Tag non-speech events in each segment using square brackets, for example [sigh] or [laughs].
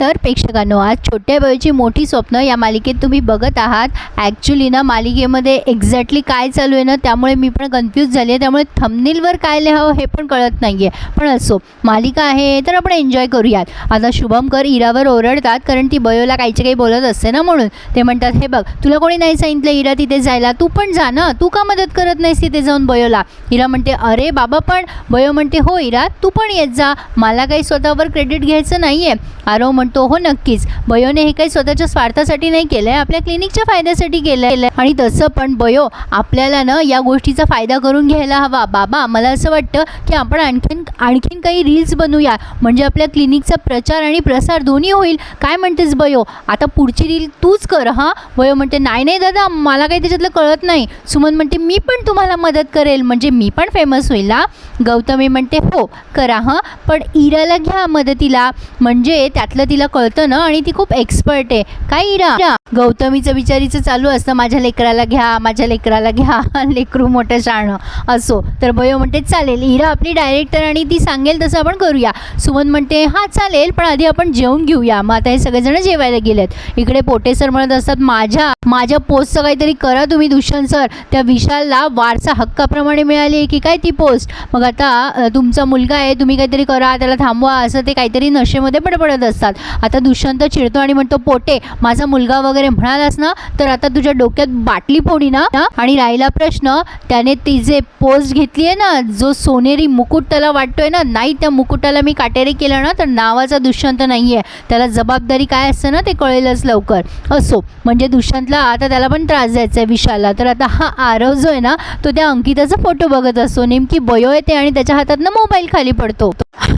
तर प्रेक्षकांनो आज छोट्या वेळची मोठी स्वप्न या मालिकेत तुम्ही बघत आहात. ॲक्च्युली ना मालिकेमध्ये एक्झॅक्टली काय चालू आहे ना त्यामुळे मी पण कन्फ्यूज झाली आहे. त्यामुळे थमनीलवर काय लिहावं हे पण कळत नाही आहे पण असो मालिका आहे तर आपण एन्जॉय करूयात. आता शुभमकर इरावर ओरडतात कारण ती बयोला काहीचे काही बोलत असते ना म्हणून. ते म्हणतात हे बघ तुला कोणी नाही सांगितलं इरा तिथे जायला? तू पण जा ना. तू का मदत करत नाहीस तिथे जाऊन बयोला? इरा म्हणते अरे बाबा पण बयो म्हणते हो इरा तू पण येत जा. मला काही स्वतःवर क्रेडिट घ्यायचं नाही आहे आरव म्हणतो हो नक्कीच. बयोने हे काही स्वतःच्या स्वार्थासाठी नाही केलं आहे आपल्या क्लिनिकच्या फायद्यासाठी केलं आहे आणि तसं पण बयो आपल्याला ना या गोष्टीचा फायदा करून घ्यायला हवा. बाबा मला असं वाटतं की आपण आणखीन आणखीन काही रील्स बनवूया. म्हणजे आपल्या क्लिनिकचा प्रचार आणि प्रसार दोन्ही होईल. काय म्हणतेस बयो? आता पुढची रील तूच कर हां? बयो म्हणते नाही नाही दादा मला काही त्याच्यातलं कळत नाही. सुमन म्हणते मी पण तुम्हाला मदत करेल. म्हणजे मी पण फेमस होईल ना गौतमी म्हणते हो करा हां? पण इराला घ्या मदतीला. म्हणजे त्यातलं तिला कळतं ना आणि ती खूप एक्सपर्ट आहे. काय इरा? गौतमीचं विचारीचं चालू असतं माझ्या लेकराला घ्या माझ्या लेकराला घ्या [laughs] लेकरू मोठं शाणं असो. तर बयो म्हणते चालेल इरा आपली डायरेक्टर आणि ती सांगेल तसं आपण करूया. सुमन म्हणते हां चालेल पण आधी आपण जेवून घेऊया. मग आता हे सगळेजण जेवायला गेलेत. इकडे पोटे सर म्हणत असतात माझ्या माझ्या पोस्टचं काहीतरी करा तुम्ही दुष्यंत सर. त्या विशालला वारसा हक्काप्रमाणे मिळाली आहे की काय ती पोस्ट? मग आता तुमचा मुलगा आहे तुम्ही काहीतरी करा त्याला थांबवा. असं ते काहीतरी नशेमध्ये बडबडत असतात. आता दुष्यंत चिडतो आणि म्हणतो पोटे माझा मुलगा वगैरे म्हणालास ना तर आता तुझ्या डोक्यात बाटली फोडी ना. आणि राहिला प्रश्न त्याने ती जे पोस्ट घेतली आहे ना जो सोनेरी मुकुट त्याला वाटतोय ना नाही त्या मुकुटाला मी काटेरी केलं ना तर नावाचा दुष्यंत नाही आहे त्याला जबाबदारी काय असतं ना ते कळेलच लवकर. असो म्हणजे दुष्यंतला आता त्याला पण त्रास द्यायचा आहे विशालला. तर आता हा आरव जो आहे ना तो त्या अंकिताचा फोटो बघत असतो. नेमकी बयो येते आणि त्याच्या हातात ना मोबाईल खाली पडतो.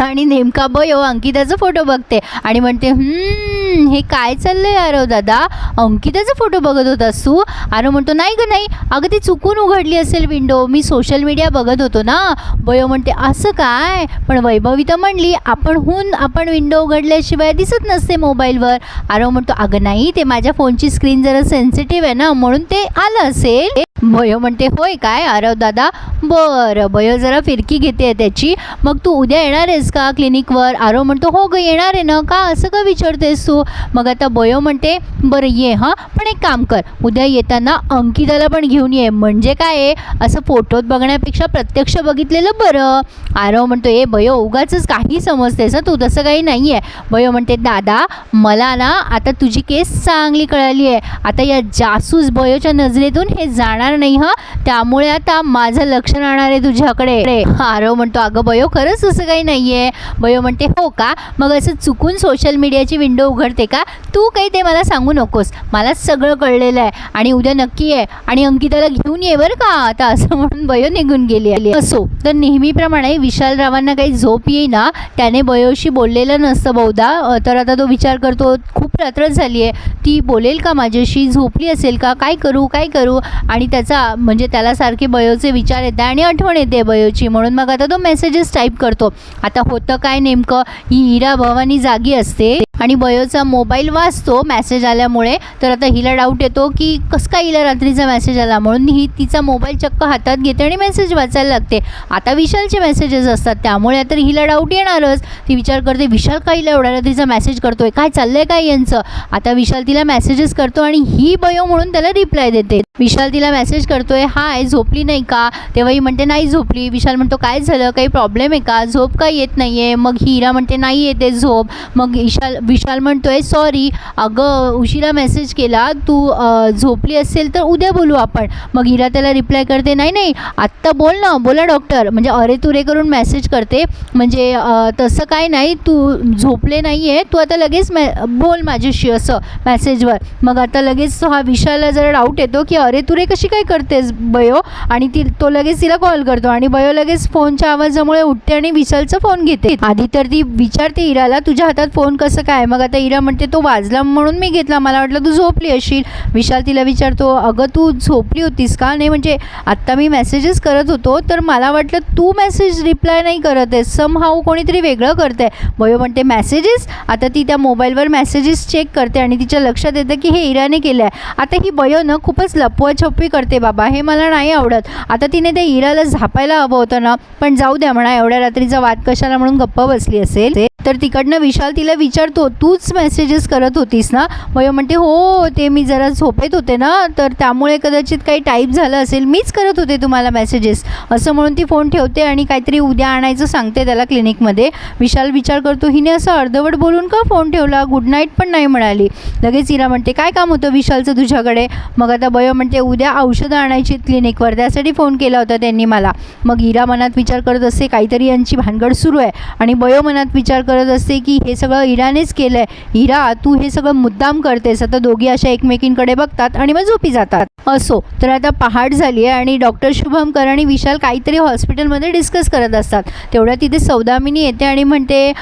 आणि नेमका बयो अंकिताचा फोटो बघते. आणि म्हणते हे काय चाललंय अरे दादा? अंकिताचा फोटो बघत होता तू? आरव म्हणतो नाही ग नाही. अगं ती चुकून उघडली असेल विंडो. मी सोशल मीडिया बघत होतो ना. बयो म्हणते असं काय? पण वैभवी तर म्हणली आपण हून आपण विंडो उघडल्याशिवाय दिसत नसते मोबाईलवर. आरव म्हणतो अगं नाही. ते माझ्या फोनची स्क्रीन जरा सेन्सिटिव्ह आहे ना. म्हणून ते आलं असेल. भयो म्हणते होय काय आरव दादा? बरं भयो जरा फिरकी घेते आहे त्याची. मग तू उद्या येणार आहेस का क्लिनिकवर? आरव म्हणतो हो ग येणार आहे ना. का असं का विचारतेस तू? मग आता बयो म्हणते बरं ये हां. पण एक काम कर. उद्या येताना अंकिताला पण घेऊन ये. म्हणजे काय आहे? असं फोटोत बघण्यापेक्षा प्रत्यक्ष बघितलेलं बरं. आरव म्हणतो ए बयो उगाच काही समजतेस तू तसं काही नाही आहे बयो म्हणते दादा मला ना आता तुझी केस चांगली कळाली आहे आता या जासूस बयोच्या नजरेतून हे जाणार नाही हा? त्यामुळे आता माझं लक्ष राहणार आहे तुझ्याकडे. आरव म्हणतो अगं बयो खरंच असं काही नाही आहे बयो म्हणते हो का? मग असं चुकून सोशल मीडियाची विंडो उघडते का? तू काही ते मला सांगू नकोस. मला सगळं कळलेलं आहे आणि उद्या नक्की आहे आणि अंकिताला घेऊन ये बरं का आता. असं म्हणून बयो निघून गेली आली असो तर नेहमीप्रमाणे विशाल रावांना काही झोप येईना त्याने बयोशी बोललेलं नसतं बहुधा. तर आता तो विचार करतो खूप रात्र झाली आहे ती बोलेल का माझ्याशी? झोपली असेल का? काय करू? काय करू? आणि त्याचा म्हणजे त्याला सारखे बयोचे विचार येते आणि आठवण येते बयोची. म्हणून मग आता तो मेसेजेस टाईप करतो. आता होतं काय नेमकं? ही हिरा भवानी जागी असते. आणि बयोचा मोबाईल वाचतो मॅसेज आल्यामुळे. तर आता हिला डाऊट येतो की कसं काय हिला रात्रीचा मेसेज आला? म्हणून ही तिचा मोबाईल चक्क हातात घेते आणि मेसेज वाचायला लागते. आता विशालचे मेसेजेस असतात त्यामुळे आता हिला डाऊट येणारच. ती विचार करते विशाल का हिला एवढ्या रात्रीचा मेसेज करतोय? काय चाललंय काय यांचं? आता विशाल तिला मेसेजेस करतो आणि ही बयो म्हणून त्याला रिप्लाय देते. विशाल तिला मेसेज करतोय हाय झोपली नाही का? तेव्हा ही म्हणते नाही झोपली. विशाल म्हणतो काय झालं? काही प्रॉब्लेम आहे का? झोप का येत नाही आहे मग हिरा म्हणते नाही येते झोप. मग विशाल विशाल म्हणतोय सॉरी अगं उशिरा मेसेज केला. तू झोपली असेल तर उद्या बोलू आपण. मग हिरा त्याला रिप्लाय करते नाही नाही आत्ता बोल ना बोला डॉक्टर म्हणजे अरे तुरे करून मेसेज करते म्हणजे तसं काय नाही तू झोपले नाही आहे तू आता लगेच मॅ बोल माझ्याशी असं मेसेजवर मग आता लगेच हा विशालला जरा डाऊट येतो की अरे तू रे कशी काय करतेस बयो? आणि ती तो लगेच तिला कॉल करतो आणि बयो लगेच फोनच्या आवाजामुळे उठते आणि विशालचा फोन घेते. आधी तर ती विचारते इराला तुझ्या हातात फोन कसं काय? मग आता इरा म्हणते तो वाजला म्हणून मी घेतला. मला वाटलं तू झोपली असेल विशाल तिला विचारतो अगं तू झोपली होतीस का? नाही म्हणजे आत्ता मी मेसेजेस करत होतो तर मला वाटलं तू मेसेज रिप्लाय नाही करत आहे सम हाऊ कोणीतरी वेगळं करते बयो म्हणते मेसेजेस आता ती त्या मोबाईलवर मेसेजेस चेक करते आणि तिच्या लक्षात येतं की हे इराने केलं आहे आता ही बयो ना खूपच लप लपवाछपवी करते बाबा हे मला नाही आवडत. आता तिने त्या इराला झापायला हवं होतं ना पण जाऊ द्या म्हणा एवढ्या रात्रीचा वाद कशाला म्हणून गप्प बसली असेल? तर तिकडनं विशाल तिला विचारतो तूच मेसेजेस करत होतीस ना? मग म्हणते हो ते मी जरा झोपेत होते ना तर त्यामुळे कदाचित काही टाईप झालं असेल मीच करत होते तुम्हाला मेसेजेस असं म्हणून ती फोन ठेवते आणि काहीतरी उद्या आणायचं सांगते त्याला क्लिनिकमध्ये विशाल विचार करतो हिने असं अर्धवट बोलून का फोन ठेवला? गुड नाईट पण नाही म्हणाली. लगेच इरा म्हणते काय काम होतं विशालचं तुझ्याकडे? मग आता बयो म्हणते उद्या औषधं आणायची क्लिनिकवर त्यासाठी फोन केला होता त्यांनी मला. मग इरा मनात विचार करत असते काहीतरी यांची भानगड सुरू आहे. आणि बयो मनात विचार करत असते की हे सगळं इरानेच केलं आहे इरा तू हे सगळं मुद्दाम करतेस. आता दोघी अशा एकमेकींकडे बघतात आणि मग झोपी जातात. असो. तर आता पहाट झाली आहे आणि डॉक्टर शुभमकर आणि विशाल काहीतरी हॉस्पिटलमध्ये डिस्कस करत असतात. तेवढ्या तिथे सौदामिनी येते आणि म्हणते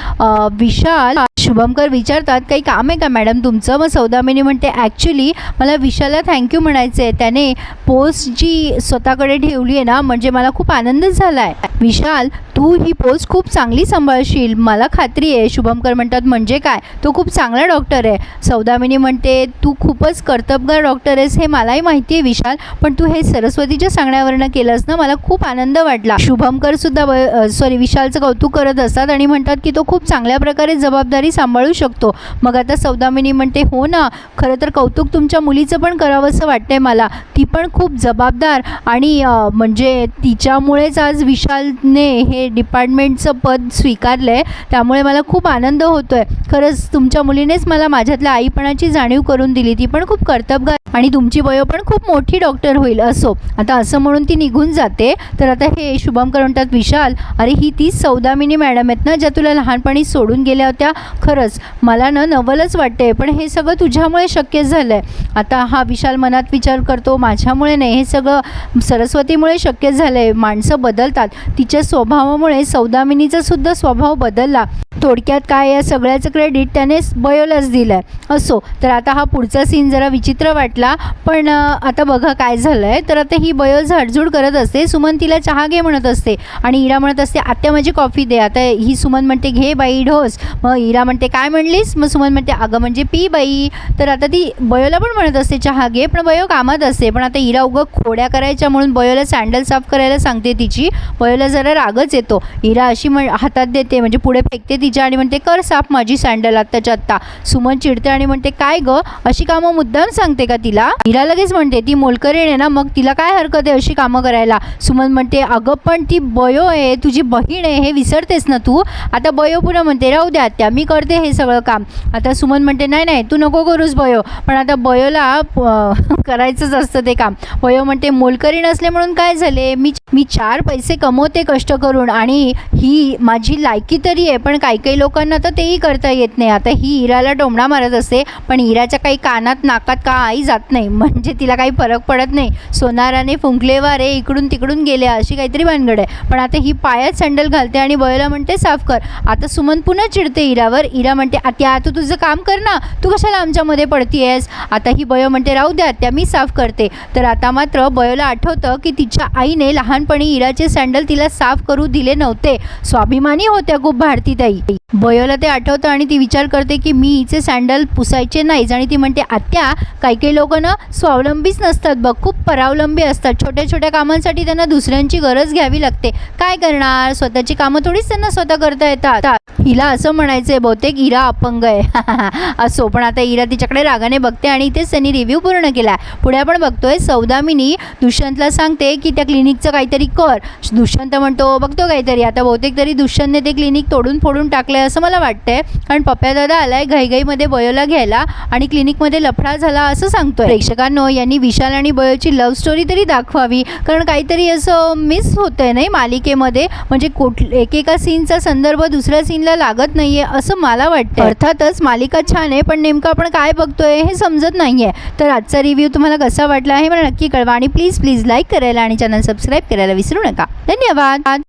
विशाल शुभमकर विचारतात काही काम आहे का मॅडम तुमचं? मग सौदामिनी म्हणते ॲक्च्युली मला विशालला थँक्यू म्हणायचं आहे त्याने पोस्ट जी स्वतःकडे ठेवली आहे ना म्हणजे मला खूप आनंद झाला आहे विशाल तू ही पोस्ट खूप चांगली सांभाळशील. मला खात्री आहे. शुभमकर म्हणतात म्हणजे काय? तो खूप चांगला डॉक्टर आहे. सौदामिनी म्हणते तू खूपच कर्तबगार डॉक्टर आहेस हे मलाही माहिती आहे विशाल पण तू हे सरस्वतीच्या सांगण्यावरनं केलंस ना मला खूप आनंद वाटला. शुभमकर सुद्धा सॉरी विशालचं कौतुक करत असतात आणि म्हणतात की तो खूप चांगल्या प्रकारे जबाबदारी सांभाळू शकतो. मग आता सौदामिनी म्हणते हो ना खरं तर कौतुक तुमच्या मुलीचं पण करावंसं वाटतंय मला. ती पण खूप जबाबदार आणि म्हणजे तिच्यामुळेच आज विशालने हे डिपार्टमेंटचं पद स्वीकारलं आहे त्यामुळे मला खूप आनंद होतो आहे खरंच तुमच्या मुलीनेच मला माझ्यातल्या आईपणाची जाणीव करून दिली. ती पण खूप कर्तबगार आणि तुमची वयो पण खूप मोठी डॉक्टर होईल असो. आता असं म्हणून ती निघून जाते. तर आता हे शुभमकर म्हणतात विशाल अरे ही तीच सौदामिनी मॅडम आहेत ना ज्या तुला लहानपणी सोडून गेल्या होत्या? खरंच मला ना नवलच वाटते पण हे सगळं तुझ्यामुळे शक्य झालं आहे आता हा विशाल मनात विचार करतो माझ्यामुळे नाही हे सगळं सरस्वतीमुळे शक्य झालं आहे माणसं बदलतात. तिच्या स्वभावामुळे सौदामिनीचा सुद्धा स्वभाव बदलला. थोडक्यात काय या सगळ्याचं क्रेडिट त्याने बयोलाच दिलं आहे असो तर आता हा पुढचा सीन जरा विचित्र वाटला पण आता बघा काय झालं आहे तर आता ही बयो झाडझूड करत असते सुमन तिला चहा घे म्हणत असते आणि इरा म्हणत असते आत्या माझी कॉफी दे. आता ही सुमन म्हणते घे बाई ढोस. मग इरा म्हणते काय म्हणलीस? मग सुमन म्हणते अगं म्हणजे पी बाई. तर आता ती बयोला पण म्हणत असते चहा घे. पण बयो कामात असते पण आता इरा उगं खोड्या करायच्या म्हणून बयोला सँडल साफ करायला सांगते तिची. बयोला जरा रागच येतो. इरा अशी म्हण हातात देते म्हणजे पुढे फेकते तिच्या आणि म्हणते कर साफ माझी सँडल आत्ताच्या आत्ता. सुमन चिडते आणि म्हणते काय ग? अशी कामं मुद्दाम सांगते का तिला? इरा लगेच म्हणते ती मोलकरीण आहे ना मग तिला काय हरकत आहे अशी कामं करायला? सुमन म्हणते अगं पण ती बयो आहे तुझी बहीण आहे हे विसरतेस ना तू? आता बयो पुन्हा म्हणते राहू द्या त्या मी करते हे सगळं काम. आता सुमन म्हणते नाही नाही तू नको करूस बयो. पण आता बयोला [laughs] करायचंच असतं ते काम. बयो म्हणते मोलकरीण असले म्हणून काय झाले? मी मी चार पैसे कमवते कष्ट करून आणि ही माझी लायकी तरी आहे पण काय काही काही लोकांना तर तेही करता येत नाही. आता ही इराला टोमणा मारत असते पण इराच्या काही कानात नाकात का आई जात नाही? म्हणजे तिला काही फरक पडत नाही. सोनाराने फुंकले वारे इकडून तिकडून गेले अशी काहीतरी भानगड आहे. पण आता ही पायात सँडल घालते आणि बयोला म्हणते साफ कर. आता सुमन पुन्हा चिडते इरावर. इरा म्हणते आत्या तू तुझं काम कर ना. तू कशाला आमच्यामध्ये पडतीयस? आता ही बयो म्हणते राहू द्या आत्या मी साफ करते. तर आता मात्र बयोला आठवतं की तिच्या आईने लहानपणी इराचे सँडल तिला साफ करू दिले नव्हते. स्वाभिमानी होत्या खूप भारतीताई. बयोला ते आठवतं आणि ती विचार करते की मी हिचे सँडल पुसायचे नाहीच आणि ती म्हणते आत्या काही काही लोक ना स्वावलंबीच नसतात बघ खूप परावलंबी असतात. छोट्या छोट्या कामांसाठी त्यांना दुसऱ्यांची गरज घ्यावी लागते. काय करणार? स्वतःची कामं थोडीच त्यांना स्वतः करता येतात. हिला असं म्हणायचंय बहुतेक इरा अपंग आहे. [laughs] असो पण आता इरा तिच्याकडे रागाने बघते आणि इथेच त्यांनी रिव्ह्यू पूर्ण केला. पुढे आपण बघतोय सौदामिनी दुष्यंतला सांगते की त्या क्लिनिकचं काहीतरी कर. दुष्यंत म्हणतो बघतो काहीतरी. आता बहुतेक तरी दुष्यंतने ते क्लिनिक तोडून फोडून टाकलं आहे असं मला वाटतंय. कारण पप्प्या दादा आलाय घाईघाईमध्ये बयोला घ्यायला आणि क्लिनिकमध्ये लफडा झाला असं सांगतोय. प्रेक्षकांनो यांनी विशाल आणि बयोची लव्ह स्टोरी तरी दाखवावी. कारण काहीतरी असं मिस होतंय नाही मालिकेमध्ये. म्हणजे कुठ एकेका सीनचा संदर्भ दुसऱ्या सीनला लागत नाही आहे असं मला वाटतं अर्थातच मालिका छान आहे पण नेमकं आपण काय बघतोय हे समजत नाही आहे तर आजचा रिव्ह्यू तुम्हाला कसा वाटला हे मला नक्की कळवा. आणि प्लीज प्लीज लाईक करायला आणि चॅनल सबस्क्राईब करायला विसरू नका. धन्यवाद!